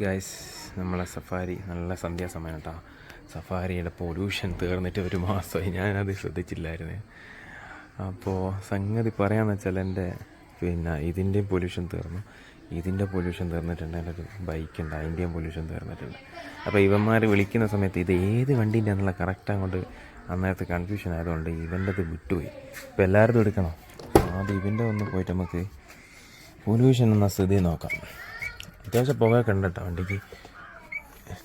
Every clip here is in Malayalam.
ഗൈസ് നമ്മളെ സഫാരി നല്ല സന്ധ്യാസമയം കേട്ടോ സഫാരിയുടെ പൊല്യൂഷൻ തീർന്നിട്ട് ഒരു മാസമായി. ഞാനത് ശ്രദ്ധിച്ചില്ലായിരുന്നു. അപ്പോൾ സംഗതി പറയാന്ന് വെച്ചാൽ എന്റെ പിന്നെ ഇതിന്റെയും പൊല്യൂഷൻ തീർന്നു. ഇതിന്റെ പൊല്യൂഷൻ തീർന്നിട്ടുണ്ട്. എന്റെ ഒരു ബൈക്കുണ്ട് അതിന്റെയും പൊല്യൂഷൻ തീർന്നിട്ടുണ്ട്. അപ്പോൾ ഇവന്മാർ വിളിക്കുന്ന സമയത്ത് ഇത് ഏത് വണ്ടീന്റെ എന്നുള്ള കറക്റ്റ് അങ്ങോട്ട് അന്നേരത്തെ കൺഫ്യൂഷൻ ആയതുകൊണ്ട് ഇവന്റെത് വിട്ടുപോയി. ഇപ്പോൾ എല്ലാവരും എടുക്കണം? ആദ്യം ഇവന്റെ ഒന്ന് പോയിട്ട് നമുക്ക് പൊല്യൂഷൻ എന്ന സ്ഥിതി നോക്കാം. അത്യാവശ്യം പുകയൊക്കെ ഉണ്ട് കേട്ടോ. വണ്ടിക്ക്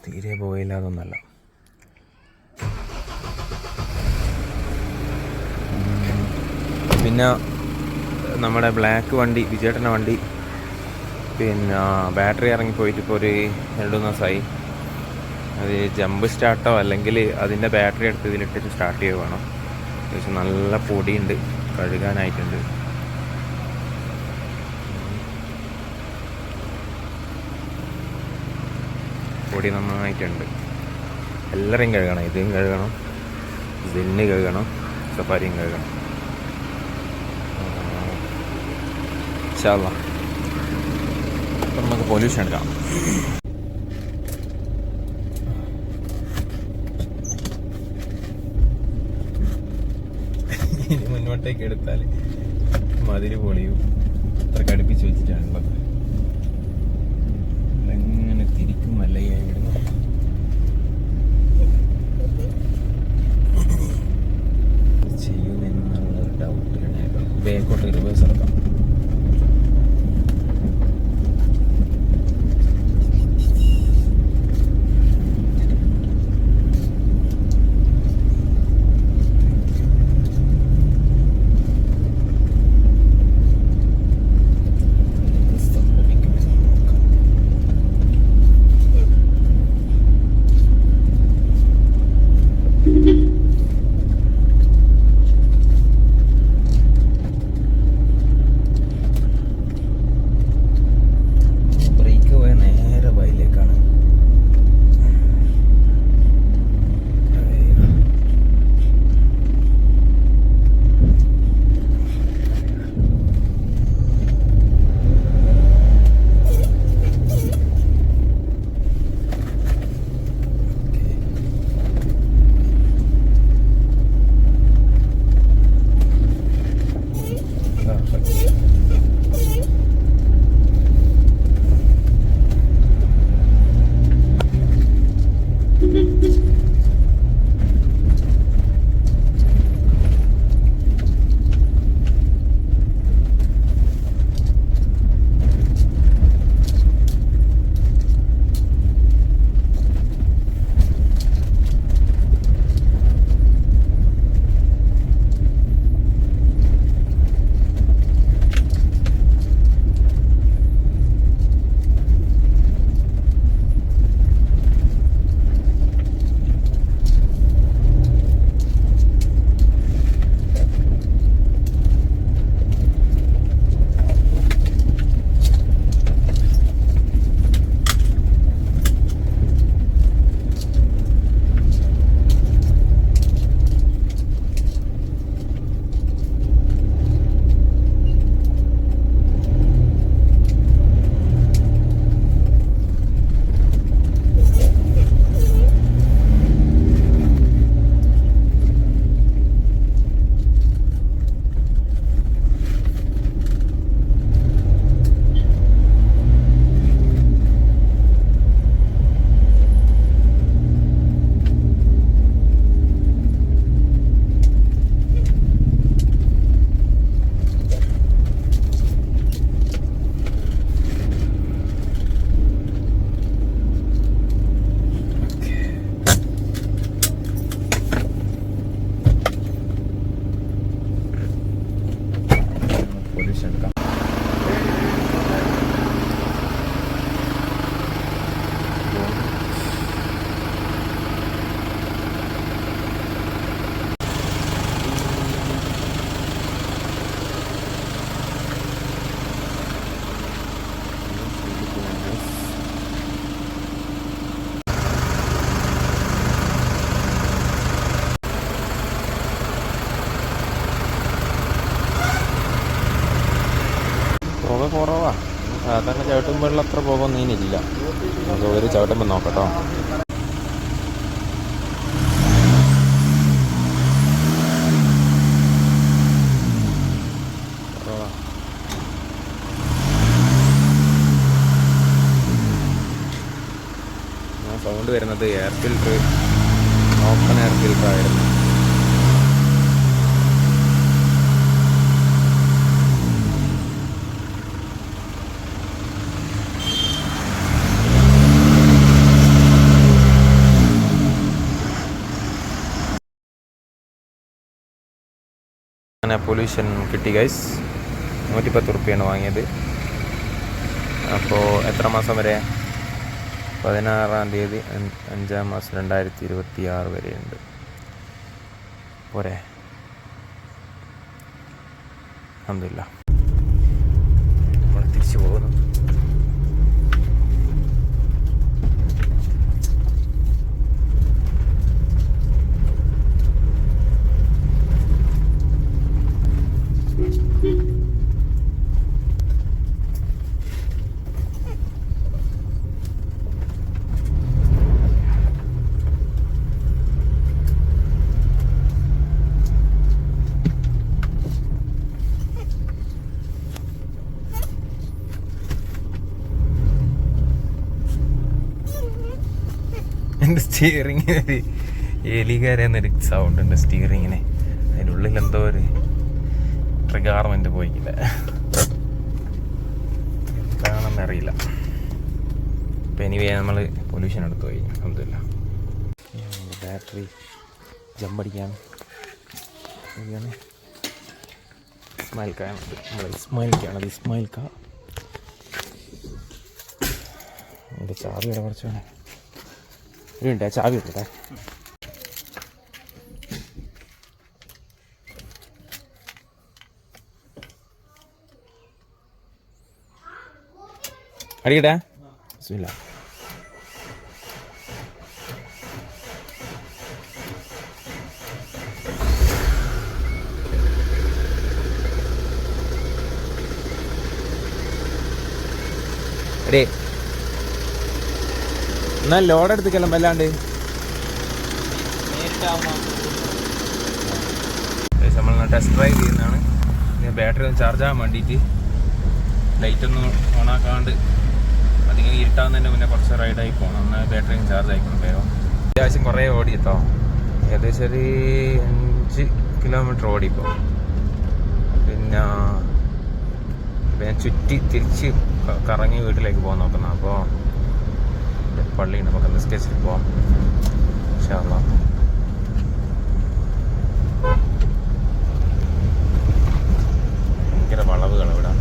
തീരെ പുകയില്ലാതൊന്നല്ല. പിന്നെ നമ്മുടെ ബ്ലാക്ക് വണ്ടി വിജയേട്ടന്റെ വണ്ടി. പിന്നെ ബാറ്ററി ഇറങ്ങിപ്പോയിട്ട് ഇപ്പോൾ ഒരു രണ്ട് മൂന്ന് ദിവസമായി. അത് ജമ്പ് സ്റ്റാർട്ടോ അല്ലെങ്കിൽ അതിന്റെ ബാറ്ററി എടുത്ത് ഇതിലിട്ടിട്ട് സ്റ്റാർട്ട് ചെയ്യുക വേണം അത്യാവശ്യം നല്ല പൊടിയുണ്ട് കഴുകാനായിട്ടുണ്ട്. പൊടി നന്നായിട്ടുണ്ട്. എല്ലാവരെയും കഴുകണം. ഇതും കഴുകണം. ഇതിന് കഴുകണം. സഫാരിയും കഴുകണം. ചാള അപ്പം നമുക്ക് പൊല്യൂഷൻ എടുക്കാം. ഇനി മുന്നോട്ടേക്ക് എടുത്താൽ മതിരി പൊളിയും. അത്ര കടുപ്പിച്ച് വെച്ചിട്ടാണുള്ളത് മല്ലയായി വിടുന്നു ചെയ്യുമെന്നുള്ളൊരു ഡൗട്ടിലാണ് ബേക്കോട്ട് റിവേഴ്സ് എടുക്കാം. സാധാരണ ചവിട്ടുമ്പോൾ അത്ര പോകുന്നതിനില്ല നമുക്ക് ഒരു ചവിട്ടുമ്പോൾ നോക്കട്ടോ. സൗണ്ട് വരുന്നത് air filter open air filter ആയിരുന്നു. അങ്ങനെ പൊല്യൂഷൻ കിട്ടി ഗൈസ് നൂറ്റിപ്പത്ത് റുപ്യാണ് വാങ്ങിയത്. അപ്പോൾ എത്ര മാസം വരെ? പതിനാറാം തീയതി അഞ്ച് മാസം രണ്ടായിരത്തി ഇരുപത്തി ആറ് വരെയുണ്ട്. പോരെ. അഹമ്മദില്ല നമ്മൾ തിരിച്ചു പോകുന്നു. എന്റെ സ്റ്റിയറിങ്ങിന് ഒരു എലികാരെന്നൊരു സൗണ്ട് ഉണ്ട് സ്റ്റിയറിങ്ങിന് അതിനുള്ളിൽ എന്തോ ഒരു ട്രിഗാർമെന്റ് പോയിക്കില്ല. എന്താണെന്ന് അറിയില്ല ഇപ്പം എനിവേ നമ്മൾ പൊല്യൂഷൻ എടുത്തു പോയി. അതൊന്നുമില്ല ബാറ്ററി ജമ്പടിക്കാൻ ഇസ്മായിൽ കാണുന്നത് നമ്മൾ ഇസ്മായിൽക്കാണത് ഇസ്മായിൽ കാ എന്റെ ചാവിയുടെ കുറച്ച് വേണം. இருண்டா சாவி விட்டுட்டா அடிக்கடா சரிங்களா டே എന്നാൽ ലോഡ് എടുത്തിക്കല്ലോ വല്ലാണ്ട് നമ്മൾ ടെസ്റ്റ് ഡ്രൈവ് ചെയ്യുന്നതാണ്. ബാറ്ററി ഒന്ന് ചാർജ് ആകാൻ വേണ്ടിയിട്ട് ലൈറ്റ് ഒന്നും ഓണാക്കാണ്ട് അതിങ്ങനെ ഇരുട്ടാവുന്നതിന്റെ മുന്നേ കുറച്ച് റൈഡായി പോകണം എന്നാൽ ബാറ്ററി ചാർജ് ആയിക്കണം വേഗം. അത്യാവശ്യം കുറേ ഓടി എത്തോ ഏകദേശം ഒരു അഞ്ച് കിലോമീറ്റർ ഓടിപ്പോൾ പിന്നെ പിന്നെ ചുറ്റി തിരിച്ച് കറങ്ങി വീട്ടിലേക്ക് പോകാൻ നോക്കുന്നത് അപ്പോൾ പള്ളിയുണ്ട് നമുക്ക് നിസ്കരിച്ചിട്ട് പോവാം. ഇൻഷാല്ലാ ഭയങ്കര വളവുകൾ ഇവിടെ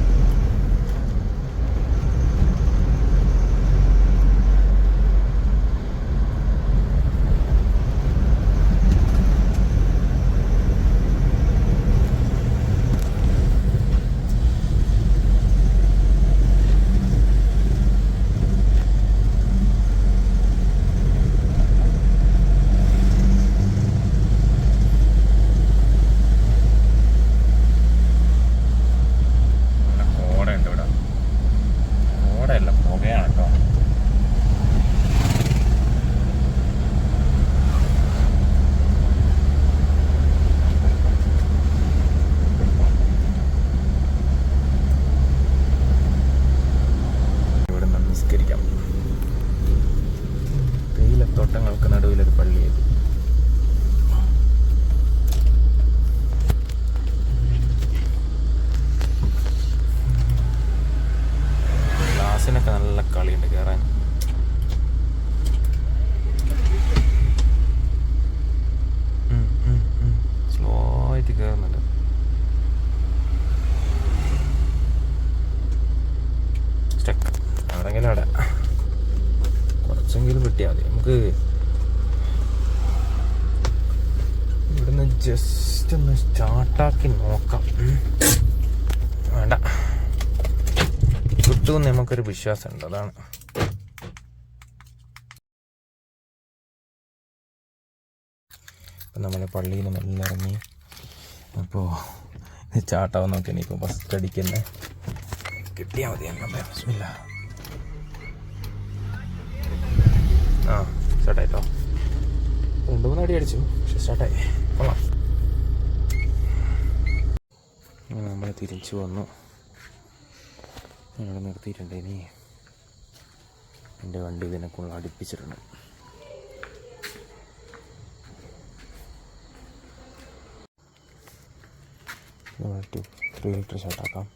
നല്ല കോടയുണ്ട് ഇവിടെ കേട്ടോ. കിട്ടിയാൽ മതി. നമുക്ക് ഇവിടുന്ന് ജസ്റ്റ് ഒന്ന് സ്റ്റാർട്ടാക്കി നോക്കാം. വേണ്ട. കിട്ടുമെന്ന് നമുക്കൊരു വിശ്വാസമുണ്ട് അതാണ്. നമ്മൾ പള്ളിയിൽ നല്ല ഇറങ്ങി അപ്പോൾ ചാട്ടാവുന്നൊക്കെ നോക്കിയാണ് ഇപ്പോൾ ഫസ്റ്റ് അടിക്കുന്നത് കിട്ടിയാൽ മതി എല്ലാം ബിസ്മില്ല ആ സ്റ്റാർട്ടായിട്ടോ രണ്ട് മൂന്ന് അടി അടിച്ചു പക്ഷെ സ്റ്റാർട്ടായി കൊള്ളാം. നമ്മൾ തിരിച്ചു വന്നു. ഇവിടെ നിർത്തിയിട്ടുണ്ട് ഇനി. എന്റെ വണ്ടി ഇതിനെക്കുള്ള അടുപ്പിച്ചിട്ടുണ്ട് ടു ത്രീ ലിറ്റർ ഷർട്ടാക്കാം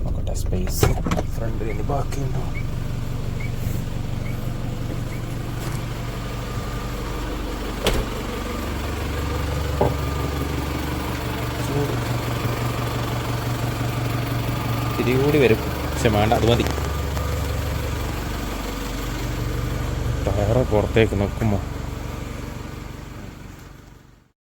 നോക്കട്ടെ സ്പേസ് ഫ്രണ്ട് ഇനി ബാക്കിയുണ്ടോ ഇത്തിരി കൂടി വരും. പക്ഷെ വേണ്ട അത് മതി. ടയറ് പുറത്തേക്ക് നിൽക്കുമ്പോൾ